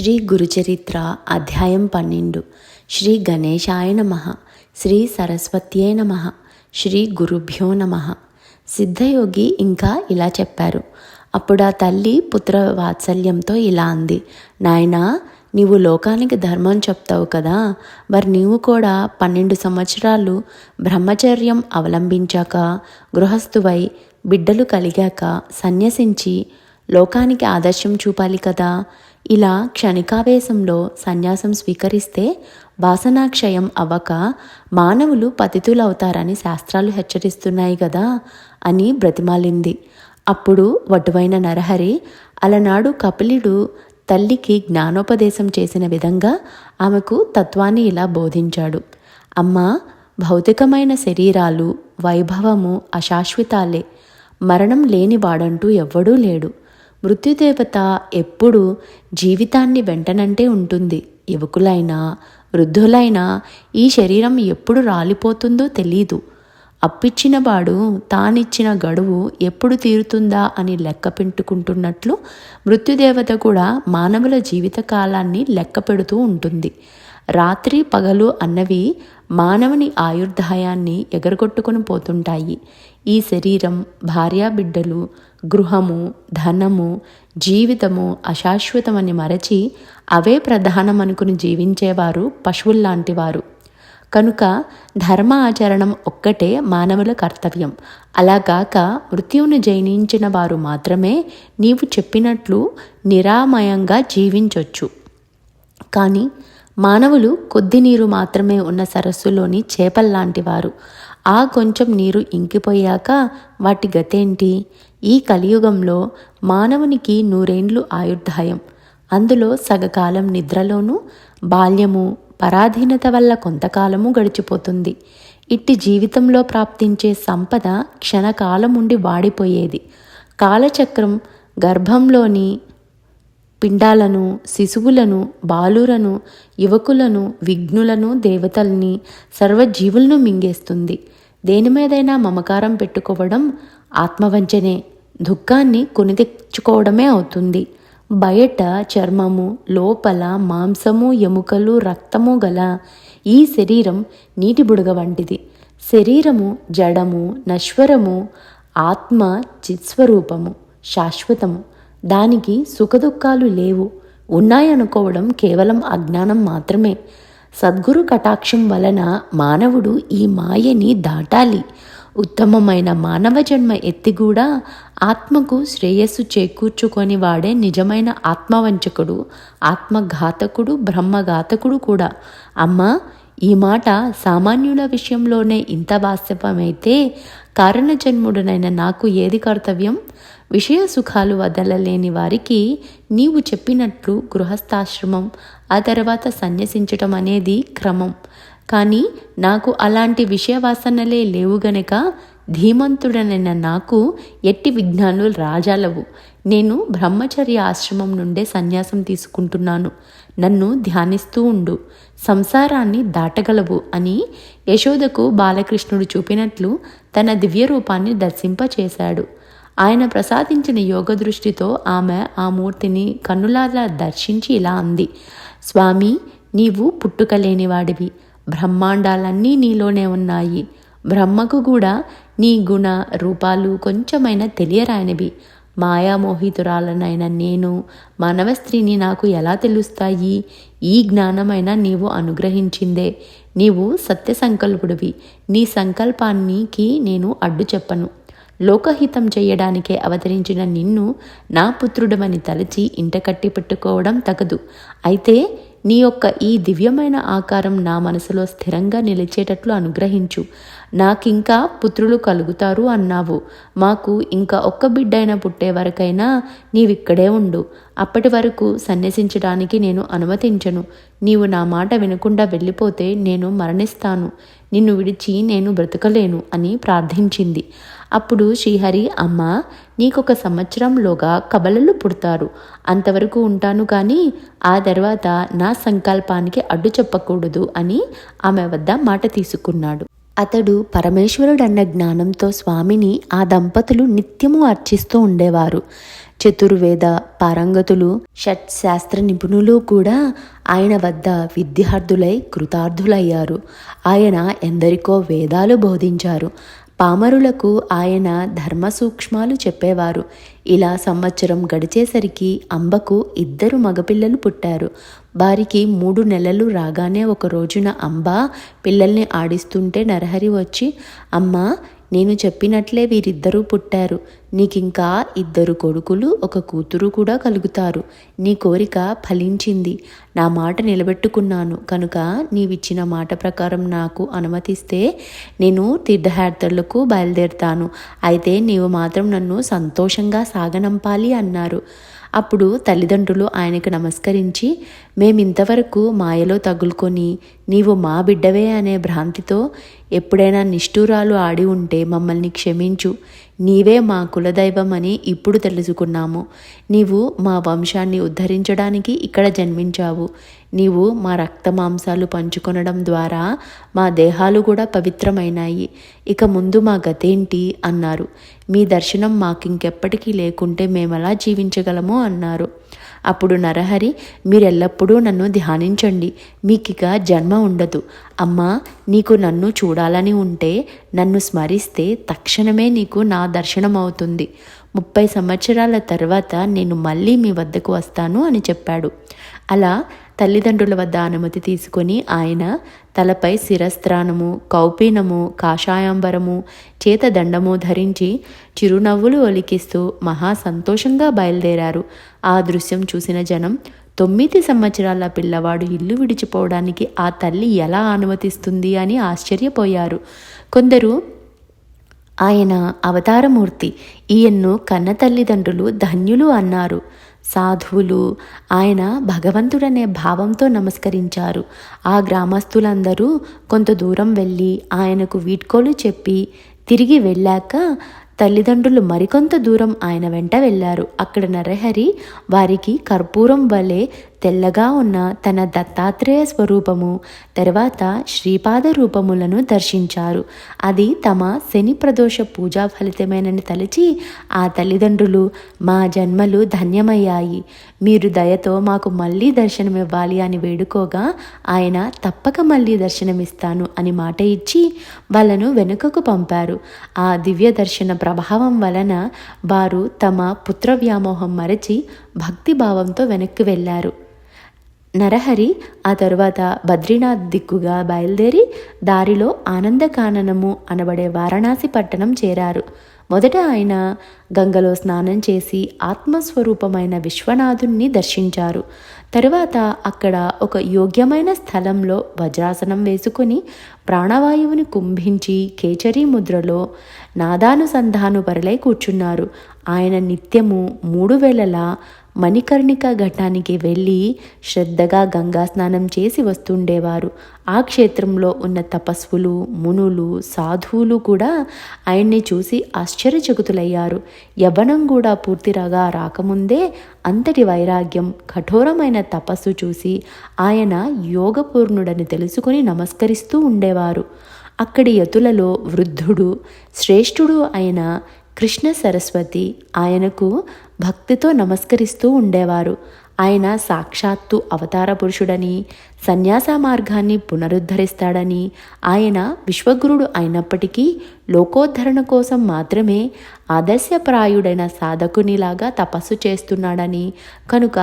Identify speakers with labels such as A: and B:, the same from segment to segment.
A: శ్రీ గురుచరిత్ర అధ్యాయం పన్నెండు. శ్రీ గణేశాయ నమ. శ్రీ సరస్వత్యే నమ. శ్రీ గురుభ్యో నమ. సిద్ధయోగి ఇంకా ఇలా చెప్పారు. అప్పుడు ఆ తల్లి పుత్ర వాత్సల్యంతో ఇలా అంది. నాయనా నీవు లోకానికి ధర్మం చెప్తావు కదా. మరి నీవు కూడా పన్నెండు సంవత్సరాలు బ్రహ్మచర్యం అవలంబించాక గృహస్థువై బిడ్డలు కలిగాక సన్యసించి లోకానికి ఆదర్శం చూపాలి కదా. ఇలా క్షణికావేశంలో సన్యాసం స్వీకరిస్తే వాసనాక్షయం అవ్వక మానవులు పతితులవుతారని శాస్త్రాలు హెచ్చరిస్తున్నాయి కదా అని బ్రతిమాలింది. అప్పుడు వటువైన నరహరి అలనాడు కపిలుడు తల్లికి జ్ఞానోపదేశం చేసిన విధంగా ఆమెకు తత్వాన్ని ఇలా బోధించాడు. అమ్మా భౌతికమైన శరీరాలు వైభవము అశాశ్వతాలే. మరణం లేనివాడంటూ ఎవ్వడూ లేడు. మృత్యుదేవత ఎప్పుడు జీవితాన్ని వెంటనంటే ఉంటుంది. యువకులైనా వృద్ధులైనా ఈ శరీరం ఎప్పుడు రాలిపోతుందో తెలీదు. అప్పిచ్చినవాడు తానిచ్చిన గడువు ఎప్పుడు తీరుతుందా అని లెక్క పెట్టుకుంటున్నట్లు మృత్యుదేవత కూడా మానవుల జీవితకాలాన్ని లెక్క పెడుతూ ఉంటుంది. రాత్రి పగలు అన్నవి మానవుని ఆయుర్దాయాన్ని ఎగరగొట్టుకుని పోతుంటాయి. ఈ శరీరం భార్యాబిడ్డలు గృహము ధనము జీవితము అశాశ్వతమని మరచి అవే ప్రధానమనుకుని జీవించేవారు పశువుల్లాంటివారు. కనుక ధర్మ ఆచరణం ఒక్కటే మానవుల కర్తవ్యం. అలాగాక మృత్యువును జయించిన వారు మాత్రమే నీవు చెప్పినట్లు నిరామయంగా జీవించొచ్చు. కానీ మానవులు కొద్ది నీరు మాత్రమే ఉన్న సరస్సులోని చేపల్లాంటి వారు ఆ కొంచెం నీరు ఇంకిపోయాక వాటి గతేంటి? ఈ కలియుగంలో మానవునికి నూరేండ్లు ఆయుర్దాయం. అందులో సగకాలం నిద్రలోనూ బాల్యము పరాధీనత వల్ల కొంతకాలము గడిచిపోతుంది. ఇట్టి జీవితంలో ప్రాప్తించే సంపద క్షణకాలం ఉండి వాడిపోయేది. కాలచక్రం గర్భంలోని పిండాలను శిశువులను బాలురను యువకులను విఘ్నులను దేవతల్ని సర్వజీవులను మింగేస్తుంది. దేని మీదైనా మమకారం పెట్టుకోవడం ఆత్మవంచనే దుఃఖాన్ని కొని తెచ్చుకోవడమే అవుతుంది. బయట చర్మము లోపల మాంసము ఎముకలు రక్తము గల ఈ శరీరం నీటి బుడగ వంటిది. శరీరము జడము నశ్వరము ఆత్మ చిత్స్వరూపము శాశ్వతము. దానికి సుఖదుఖాలు లేవు. ఉన్నాయనుకోవడం కేవలం అజ్ఞానం మాత్రమే. సద్గురు కటాక్షం వలన మానవుడు ఈ మాయని దాటాలి. ఉత్తమమైన మానవ జన్మ ఎత్తి కూడా ఆత్మకు శ్రేయస్సు చేకూర్చుకొని వాడే నిజమైన ఆత్మవంచకుడు ఆత్మఘాతకుడు బ్రహ్మఘాతకుడు కూడా. అమ్మా ఈ మాట సామాన్యుల విషయంలోనే ఇంత వాస్తవమైతే కారణజన్ముడనైన నాకు ఏది కర్తవ్యం? విషయ సుఖాలు వదలలేని వారికి నీవు చెప్పినట్లు గృహస్థాశ్రమం ఆ తర్వాత సన్యసించటం అనేది క్రమం. కానీ నాకు అలాంటి విషయవాసనలే లేవు గనక ధీమంతుడనైన నాకు ఎట్టి విజ్ఞానులు రాజాలవు. నేను బ్రహ్మచర్య ఆశ్రమం నుండే సన్యాసం తీసుకుంటున్నాను. నన్ను ధ్యానిస్తూ ఉండు. సంసారాన్ని దాటగలవు అని యశోదకు బాలకృష్ణుడు చూపినట్లు తన దివ్య రూపాన్ని దర్శింపచేశాడు. ఆయన ప్రసాదించిన యోగ దృష్టితో ఆమె ఆ మూర్తిని కన్నులారా దర్శించి ఇలా అంది. స్వామి నీవు పుట్టుకలేనివాడివి బ్రహ్మాండాలన్నీ నీలోనే ఉన్నాయి. బ్రహ్మకు కూడా నీ గుణ రూపాలు కొంచెమైనా తెలియరానివి. మాయామోహితురాలనైన నేను మానవ స్త్రీని నాకు ఎలా తెలుస్తాయి? ఈ జ్ఞానమైన నీవు అనుగ్రహించిందే. నీవు సత్య సంకల్పుడివి. నీ సంకల్పానికి నేను అడ్డు చెప్పను. లోకహితం చేయడానికే అవతరించిన నిన్ను నా పుత్రుడమని తలచి ఇంట కట్టి పెట్టుకోవడం తగదు. అయితే నీ యొక్క ఈ దివ్యమైన ఆకారం నా మనసులో స్థిరంగా నిలిచేటట్లు అనుగ్రహించు. నాకింకా పుత్రులు కలుగుతారు అన్నావు. మాకు ఇంకా ఒక్క బిడ్డైన పుట్టే వరకైనా నీవిక్కడే ఉండు. అప్పటి వరకు సన్యసించడానికి నేను అనుమతించను. నీవు నా మాట వినకుండా వెళ్ళిపోతే నేను మరణిస్తాను. నిన్ను విడిచి నేను బ్రతకలేను అని ప్రార్థించింది. అప్పుడు శ్రీహరి అమ్మ నీకొక సంవత్సరంలోగా కబలలు పుడతారు. అంతవరకు ఉంటాను కానీ ఆ తర్వాత నా సంకల్పానికి అడ్డు చెప్పకూడదు అని ఆమె వద్ద మాట తీసుకున్నాడు. అతడు పరమేశ్వరుడన్న జ్ఞానంతో స్వామిని ఆ దంపతులు నిత్యము అర్చిస్తూ ఉండేవారు. చతుర్వేద పారంగతులు షట్ శాస్త్ర నిపుణులు కూడా ఆయన వద్ద విద్యార్థులై కృతార్థులయ్యారు. ఆయన ఎందరికో వేదాలు బోధించారు. పామరులకు ఆయన ధర్మ సూక్ష్మాలు చెప్పేవారు. ఇలా సంవత్సరం గడిచేసరికి అంబకు ఇద్దరు మగపిల్లలు పుట్టారు. వారికి మూడు నెలలు రాగానే ఒక రోజున అంబ పిల్లల్ని ఆడిస్తుంటే నరహరి వచ్చి అమ్మా నేను చెప్పినట్లే వీరిద్దరూ పుట్టారు. నీకింకా ఇద్దరు కొడుకులు ఒక కూతురు కూడా కలుగుతారు. నీ కోరిక ఫలించింది. నా మాట నిలబెట్టుకున్నాను. కనుక నీవిచ్చిన మాట ప్రకారం నాకు అనుమతిస్తే నేను తీర్థయాత్రలకు బయలుదేరుతాను. అయితే నీవు మాత్రం నన్ను సంతోషంగా సాగనంపాలి అన్నారు. అప్పుడు తల్లిదండ్రులు ఆయనకు నమస్కరించి మేమింతవరకు మాయలో తగులుకొని నీవు మా బిడ్డవే అనే భ్రాంతితో ఎప్పుడైనా నిష్ఠూరాలు ఆడి ఉంటే మమ్మల్ని క్షమించు. నీవే మా కులదైవం అని ఇప్పుడు తెలుసుకున్నాము. నీవు మా వంశాన్ని ఉద్ధరించడానికి ఇక్కడ జన్మించావు. నీవు మా రక్త మాంసాలు పంచుకొనడం ద్వారా మా దేహాలు కూడా పవిత్రమైనాయి. ఇక ముందు మా గతేంటి? అన్నారు. మీ దర్శనం మాకింకెప్పటికీ లేకుంటే మేమెలా జీవించగలము? అన్నారు. అప్పుడు నరహరి మీరెల్లప్పుడూ నన్ను ధ్యానించండి. మీకిక జన్మ ఉండదు. అమ్మా నీకు నన్ను చూడాలని ఉంటే నన్ను స్మరిస్తే తక్షణమే నీకు నా దర్శనం అవుతుంది ముప్పై సంవత్సరాల తర్వాత నేను మళ్ళీ మీ వద్దకు వస్తాను అని చెప్పాడు. అలా తల్లిదండ్రుల వద్ద అనుమతి తీసుకొని ఆయన తలపై శిరస్త్రానము కౌపీనము కాషాయాంబరము చేతదండము ధరించి చిరునవ్వులు ఒలికిస్తూ మహా సంతోషంగా బయలుదేరారు. ఆ దృశ్యం చూసిన జనం తొమ్మిది సంవత్సరాల పిల్లవాడు ఇల్లు విడిచిపోవడానికి ఆ తల్లి ఎలా అనుమతిస్తుంది అని ఆశ్చర్యపోయారు. కొందరు ఆయన అవతారమూర్తి ఈయన్ను కన్న తల్లిదండ్రులు ధన్యులు అన్నారు. సాధువులు. ఆయన భగవంతుడనే భావంతో నమస్కరించారు. ఆ గ్రామస్తులందరూ కొంత దూరం వెళ్ళి ఆయనకు వీడ్కోలు చెప్పి తిరిగి వెళ్ళాక తల్లిదండ్రులు మరికొంత దూరం ఆయన వెంట వెళ్ళారు. అక్కడ నరహరి వారికి కర్పూరం వలె తెల్లగా ఉన్న తన దత్తాత్రేయ స్వరూపము తర్వాత శ్రీపాద రూపములను దర్శించారు. అది తమ శని ప్రదోష పూజా ఫలితమేనని తలచి ఆ తల్లిదండ్రులు మా జన్మలు ధన్యమయ్యాయి. మీరు దయతో మాకు మళ్ళీ దర్శనమివ్వాలి అని వేడుకోగా ఆయన తప్పక మళ్ళీ దర్శనమిస్తాను అని మాట ఇచ్చి వాళ్ళను వెనుకకు పంపారు. ఆ దివ్య దర్శన ప్రభావం వలన వారు తమ పుత్ర వ్యామోహం మరచి భక్తిభావంతో వెనక్కి వెళ్ళారు. నరహరి ఆ తరువాత బద్రీనాథ్ దిక్కుగా బయలుదేరి దారిలో ఆనందకాననము అనబడే వారణాసి పట్టణం చేరారు. మొదట ఆయన గంగలో స్నానం చేసి ఆత్మస్వరూపమైన విశ్వనాథుణ్ణి దర్శించారు. తరువాత అక్కడ ఒక యోగ్యమైన స్థలంలో వజ్రాసనం వేసుకుని ప్రాణవాయువుని కుంభించి కేచరీ ముద్రలో నాదానుసంధాను పరలై కూర్చున్నారు. ఆయన నిత్యము మూడు వేలలా మణికర్ణిక ఘట్టానికి వెళ్ళి శ్రద్ధగా గంగా స్నానం చేసి వస్తుండేవారు. ఆ క్షేత్రంలో ఉన్న తపస్వులు మునులు సాధువులు కూడా ఆయన్ని చూసి ఆశ్చర్యచకుతులయ్యారు. యవనం కూడా పూర్తిరాగా రాకముందే అంతటి వైరాగ్యం కఠోరమైన తపస్సు చూసి ఆయన యోగపూర్ణుడని తెలుసుకుని నమస్కరిస్తూ ఉండేవారు. అక్కడి యతులలో వృద్ధుడు శ్రేష్ఠుడు అయిన కృష్ణ సరస్వతి ఆయనకు భక్తితో నమస్కరిస్తూ ఉండేవారు. ఆయన సాక్షాత్తు అవతార పురుషుడని సన్యాస మార్గాన్ని పునరుద్ధరిస్తాడని ఆయన విశ్వగురుడు అయినప్పటికీ లోకోద్ధరణ కోసం మాత్రమే ఆదర్శప్రాయుడైన సాధకునిలాగా తపస్సు చేస్తున్నాడని కనుక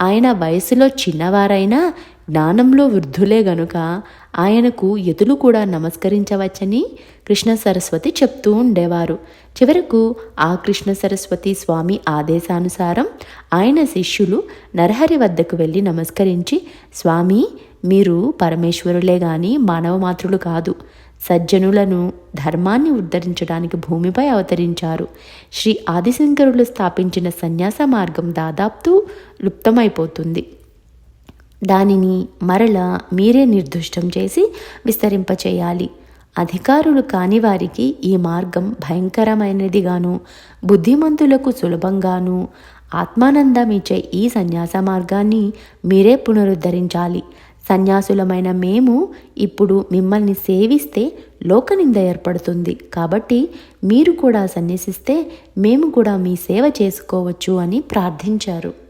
A: ఆయన వయసులో చిన్నవారైనా జ్ఞానంలో వృద్ధులే గనుక ఆయనకు ఎదులు కూడా నమస్కరించవచ్చని కృష్ణ సరస్వతి చెప్తూ ఉండేవారు. చివరకు ఆ కృష్ణ సరస్వతి స్వామి ఆదేశానుసారం ఆయన శిష్యులు నరహరి వద్దకు వెళ్ళి నమస్కరించి స్వామి మీరు పరమేశ్వరులే గాని మానవ మాతృలు కాదు. సజ్జనులను ధర్మాన్ని ఉద్ధరించడానికి భూమిపై అవతరించారు. శ్రీ ఆదిశంకరులు స్థాపించిన సన్యాస మార్గం దాదాపు లుప్తమైపోతుంది. దానిని మరల మీరే నిర్దుష్టం చేసి విస్తరింపచేయాలి. అధికారులు కాని వారికి ఈ మార్గం భయంకరమైనదిగాను బుద్ధిమంతులకు సులభంగాను ఆత్మానందమిచ్చే ఈ సన్యాస మార్గాన్ని మీరే పునరుద్ధరించాలి. సన్యాసులమైన మేము ఇప్పుడు మిమ్మల్ని సేవిస్తే లోకనింద ఏర్పడుతుంది. కాబట్టి మీరు కూడా సన్యసిస్తే మేము కూడా మీ సేవ చేసుకోవచ్చు అని ప్రార్థించారు.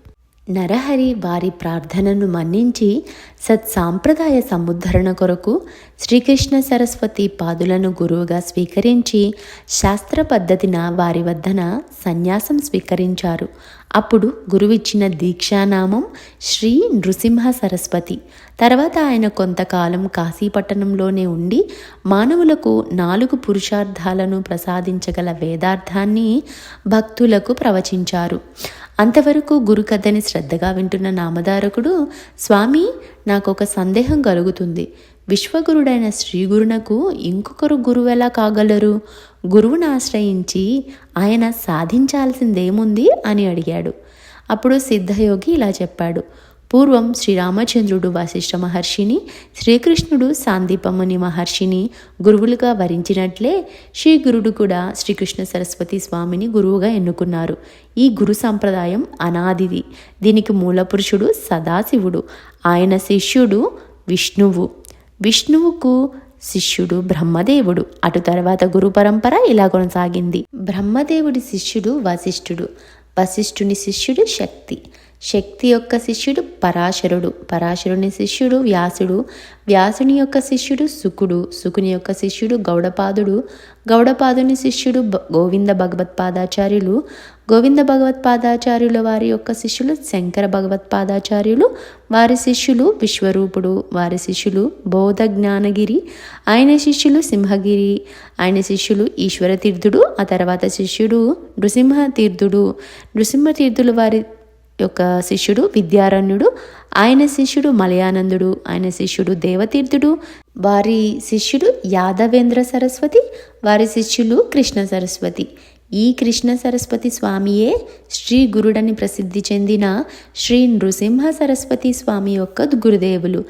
A: నరహరి వారి ప్రార్థనను మన్నించి సత్సాంప్రదాయ సముద్ధరణ కొరకు శ్రీకృష్ణ సరస్వతి పాదులను గురువుగా స్వీకరించి శాస్త్ర పద్ధతిన వారి వద్దన సన్యాసం స్వీకరించారు. అప్పుడు గురువిచ్చిన దీక్షానామం శ్రీ నృసింహ సరస్వతి. తర్వాత ఆయన కొంతకాలం కాశీపట్టణంలోనే ఉండి మానవులకు నాలుగు పురుషార్థాలను ప్రసాదించగల వేదార్థాన్ని భక్తులకు ప్రవచించారు. అంతవరకు గురుకథని శ్రద్ధగా వింటున్న నామధారకుడు స్వామి నాకు ఒక సందేహం కలుగుతుంది. విశ్వగురుడైన శ్రీగురునకు ఇంకొకరు గురువు ఎలా కాగలరు? గురువును ఆశ్రయించి ఆయన సాధించాల్సిందేముంది? అని అడిగాడు. అప్పుడు సిద్ధయోగి ఇలా చెప్పాడు పూర్వం శ్రీరామచంద్రుడు వశిష్ఠ మహర్షిని శ్రీకృష్ణుడు సాందీపముని మహర్షిని గురువులుగా వరించినట్లే శ్రీ గురుడు కూడా శ్రీకృష్ణ సరస్వతి స్వామిని గురువుగా ఎన్నుకున్నారు. ఈ గురు సంప్రదాయం అనాదిది. దీనికి మూలపురుషుడు సదాశివుడు ఆయన శిష్యుడు విష్ణువు. విష్ణువుకు శిష్యుడు బ్రహ్మదేవుడు. అటు తర్వాత గురు పరంపర ఇలా కొనసాగింది. బ్రహ్మదేవుడి శిష్యుడు వశిష్ఠుడు. వశిష్ఠుని శిష్యుడు శక్తి. శక్తి యొక్క శిష్యుడు పరాశరుడు. పరాశరుని శిష్యుడు వ్యాసుడు. వ్యాసుని యొక్క శిష్యుడు సుకుడు. సుకుని యొక్క శిష్యుడు గౌడపాదుడు. గౌడపాదుని శిష్యుడు గోవింద భగవత్పాదాచార్యులు. గోవింద భగవత్పాదాచార్యుల వారి యొక్క శిష్యులు శంకర భగవత్పాదాచార్యులు. వారి శిష్యులు విశ్వరూపుడు. వారి శిష్యులు బౌద్ధ జ్ఞానగిరి. ఆయన శిష్యులు సింహగిరి. ఆయన శిష్యులు ఈశ్వర తీర్థుడు. ఆ తర్వాత శిష్యుడు నృసింహ తీర్థుడు. వారి యొక్క శిష్యుడు విద్యారణ్యుడు ఆయన శిష్యుడు మలయానందుడు ఆయన శిష్యుడు దేవతీర్థుడు వారి శిష్యుడు యాదవేంద్ర సరస్వతి వారి శిష్యులు కృష్ణ సరస్వతి. ఈ కృష్ణ సరస్వతి స్వామియే శ్రీ గురుడని ప్రసిద్ధి చెందిన శ్రీ నృసింహ సరస్వతి స్వామి యొక్క గురుదేవులు.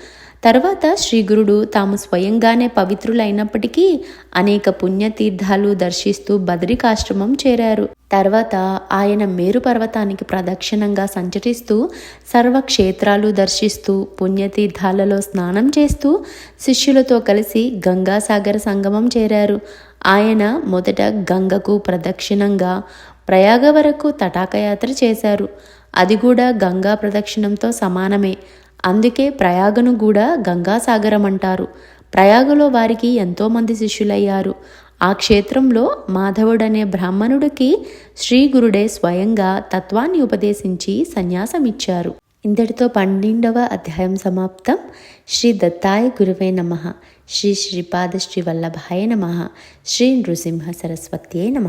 A: తర్వాత శ్రీగురుడు తాము స్వయంగానే పవిత్రులైనప్పటికీ అనేక పుణ్యతీర్థాలు దర్శిస్తూ బద్రికాశ్రమం చేరారు. తర్వాత ఆయన మేరు పర్వతానికి ప్రదక్షిణంగా సంచరిస్తూ సర్వక్షేత్రాలు దర్శిస్తూ పుణ్యతీర్థాలలో స్నానం చేస్తూ శిష్యులతో కలిసి గంగాసాగర సంగమం చేరారు. ఆయన మొదట గంగకు ప్రదక్షిణంగా ప్రయాగ వరకు తటాకయాత్ర చేశారు. అది కూడా గంగా ప్రదక్షిణంతో సమానమే. అందుకే ప్రయాగను కూడా గంగాసాగరం అంటారు. ప్రయాగలో వారికి ఎంతోమంది శిష్యులయ్యారు. ఆ క్షేత్రంలో మాధవుడనే బ్రాహ్మణుడికి శ్రీ గురుడే స్వయంగా తత్వాన్ని ఉపదేశించి సన్యాసమిచ్చారు. ఇంతటితో పన్నెండవ అధ్యాయం సమాప్తం. శ్రీ దత్తాయ గురువే నమ. శ్రీ శ్రీపాద శ్రీ వల్లభాయ నమ. శ్రీ నృసింహ సరస్వత్యే నమ.